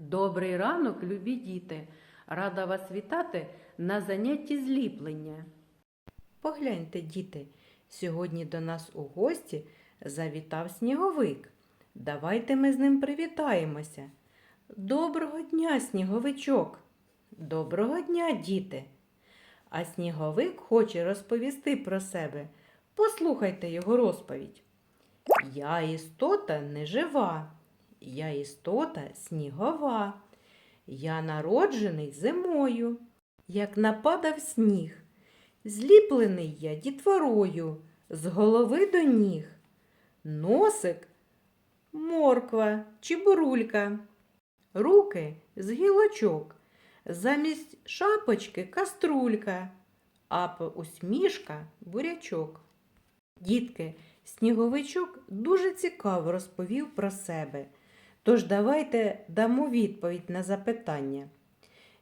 Добрий ранок, любі діти! Рада вас вітати на занятті зліплення. Погляньте, діти, сьогодні до нас у гості завітав сніговик. Давайте ми з ним привітаємося. Доброго дня, сніговичок! Доброго дня, діти! А сніговик хоче розповісти про себе. Послухайте його розповідь. Я істота нежива, я істота снігова. Я народжений зимою, як нападав сніг. Зліплений я дітворою з голови до ніг. Носик морква чи бурулька, руки з гілочок, замість шапочки каструлька, а усмішка бурячок. Дітки, сніговичок дуже цікаво розповів про себе. Тож давайте дамо відповідь на запитання.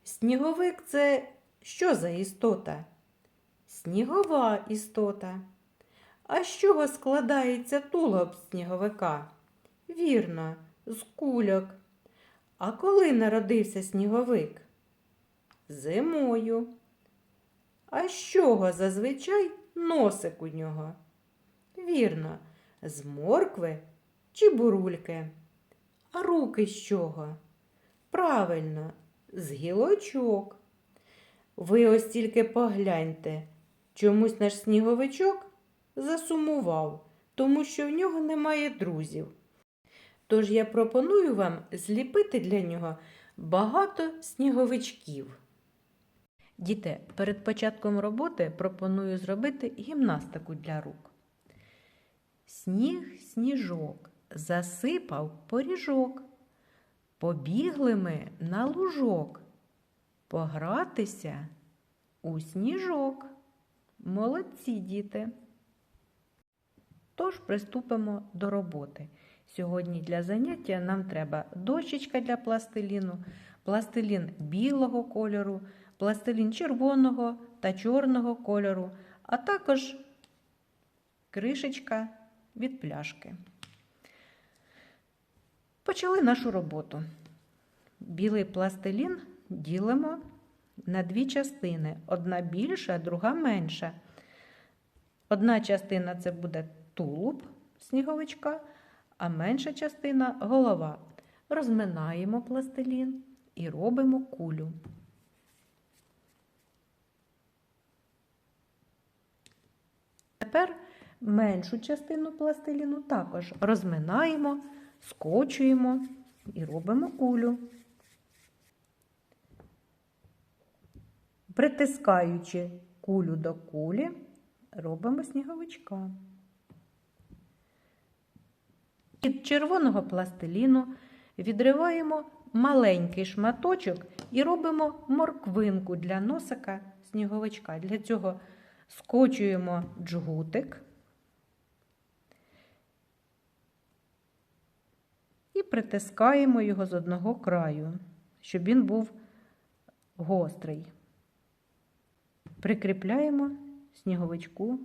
Сніговик це що за істота? Снігова істота. А з чого складається тулуб сніговика? Вірно, з кульок. А коли народився сніговик? Зимою. А з чого зазвичай носик у нього? Вірно, з моркви чи бурульки. А руки з чого? Правильно, з гілочок. Ви ось тільки погляньте, чомусь наш сніговичок засумував, тому що в нього немає друзів. Тож я пропоную вам зліпити для нього багато сніговичків. Діти, перед початком роботи пропоную зробити гімнастику для рук. Сніг, сніжок, засипав поріжок. Побігли ми на лужок погратися у сніжок. Молодці діти. Тож приступимо до роботи. Сьогодні для заняття нам треба дощечка для пластиліну, пластилін білого кольору, пластилін червоного та чорного кольору, а також кришечка від пляшки. Почали нашу роботу. Білий пластилін ділимо на дві частини: одна більша, друга менша. Одна частина це буде тулуб сніговичка, а менша частина голова. Розминаємо пластилін і робимо кулю. Тепер меншу частину пластиліну також розминаємо, скочуємо і робимо кулю. Притискаючи кулю до кулі, робимо сніговичка. Від червоного пластиліну відриваємо маленький шматочок і робимо морквинку для носика сніговичка. Для цього скочуємо джгутик і притискаємо його з одного краю, щоб він був гострий. Прикріпляємо сніговичку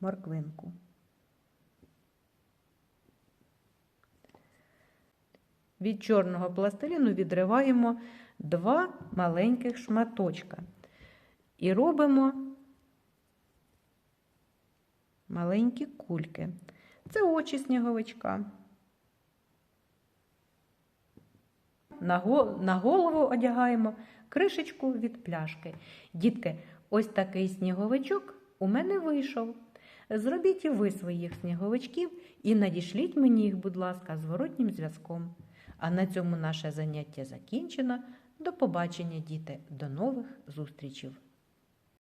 морквинку. Від чорного пластиліну відриваємо два маленьких шматочка і робимо маленькі кульки. Це очі сніговичка. На го- на голову одягаємо кришечку від пляшки. Дітки, ось такий сніговичок у мене вийшов. Зробіть і ви своїх сніговичків і надішліть мені їх, будь ласка, зворотнім зв'язком. А на цьому наше заняття закінчено. До побачення, діти, до нових зустрічей!